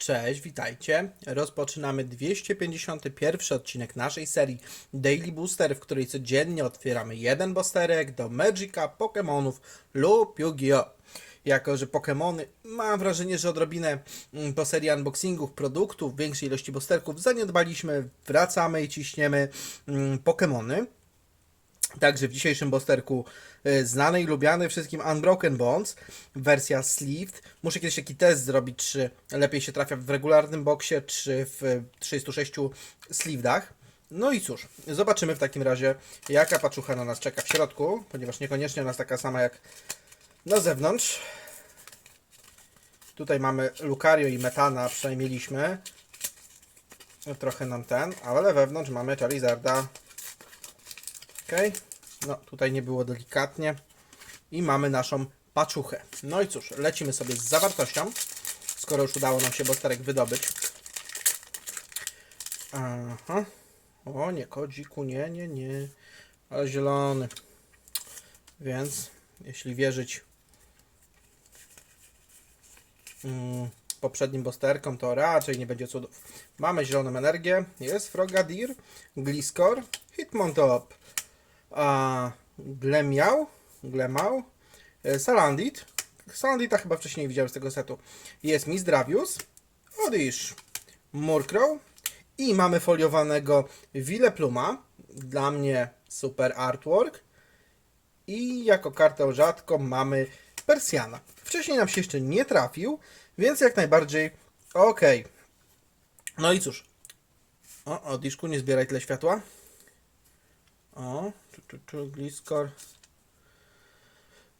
Cześć, witajcie. Rozpoczynamy 251 odcinek naszej serii Daily Booster, w której codziennie otwieramy jeden boosterek do Magica, Pokémonów lub Yu-Gi-Oh! Jako, że Pokémony, mam wrażenie, że odrobinę mm, po serii unboxingów produktów, większej ilości boosterków zaniedbaliśmy, wracamy i ciśniemy mm, Pokémony. Także w dzisiejszym bosterku y, znany i lubiany wszystkim Unbroken Bonds, wersja sleeved. Muszę kiedyś taki test zrobić, czy lepiej się trafia w regularnym boksie, czy w y, 36 sleevedach. No i cóż, zobaczymy w takim razie, jaka paczucha na nas czeka w środku, ponieważ niekoniecznie ona jest taka sama jak na zewnątrz. Tutaj mamy Lucario i Metana, przynajmniej mieliśmy. Trochę nam ten, ale wewnątrz mamy Charizarda. Ok, no tutaj nie było delikatnie. I mamy naszą paczuchę. No i cóż, lecimy sobie z zawartością, skoro już udało nam się bosterek wydobyć. Aha. O, nie, kodziku, nie, nie, nie. Ale zielony. Więc, jeśli wierzyć mm, poprzednim bosterkom, to raczej nie będzie cudów. Mamy zieloną energię, jest Frogadier, Gliscor, Hitmontop, a Glemiał, Glemał, e, Salandit. Salandita chyba wcześniej widziałem z tego setu. Jest Mizdravius, Odish, Murkrow i mamy foliowanego Willepluma. Dla mnie super artwork. I jako kartę rzadką mamy Persjana. Wcześniej nam się jeszcze nie trafił, więc jak najbardziej ok. No i cóż. O, Odiszku, nie zbieraj tyle światła. O, tu, tu, tu, Gliscor.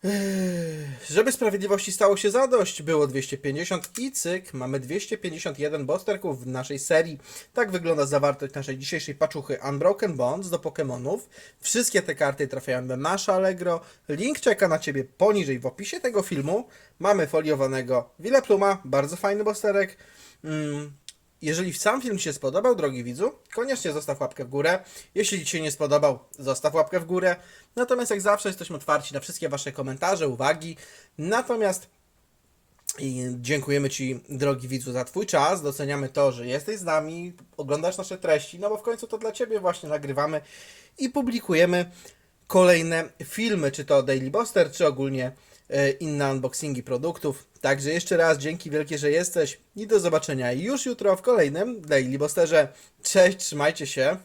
Ech, Żeby sprawiedliwości stało się zadość, było 250 i cyk, mamy 251 bosterków w naszej serii. Tak wygląda zawartość naszej dzisiejszej paczuchy Unbroken Bonds do Pokémonów. Wszystkie te karty trafiają do Masza Allegro. Link czeka na Ciebie poniżej w opisie tego filmu. Mamy foliowanego Willepluma, bardzo fajny bosterek. Mm, jeżeli sam film Ci się spodobał, drogi widzu, koniecznie zostaw łapkę w górę. Jeśli Ci się nie spodobał, zostaw łapkę w górę. Natomiast jak zawsze jesteśmy otwarci na wszystkie Wasze komentarze, uwagi. Natomiast dziękujemy Ci, drogi widzu, za Twój czas. Doceniamy to, że jesteś z nami, oglądasz nasze treści, no bo w końcu to dla Ciebie właśnie nagrywamy i publikujemy kolejne filmy, czy to Daily Buster, czy ogólnie e, inne unboxingi produktów. Także jeszcze raz dzięki wielkie, że jesteś i do zobaczenia już jutro w kolejnym Daily Busterze. Cześć, trzymajcie się.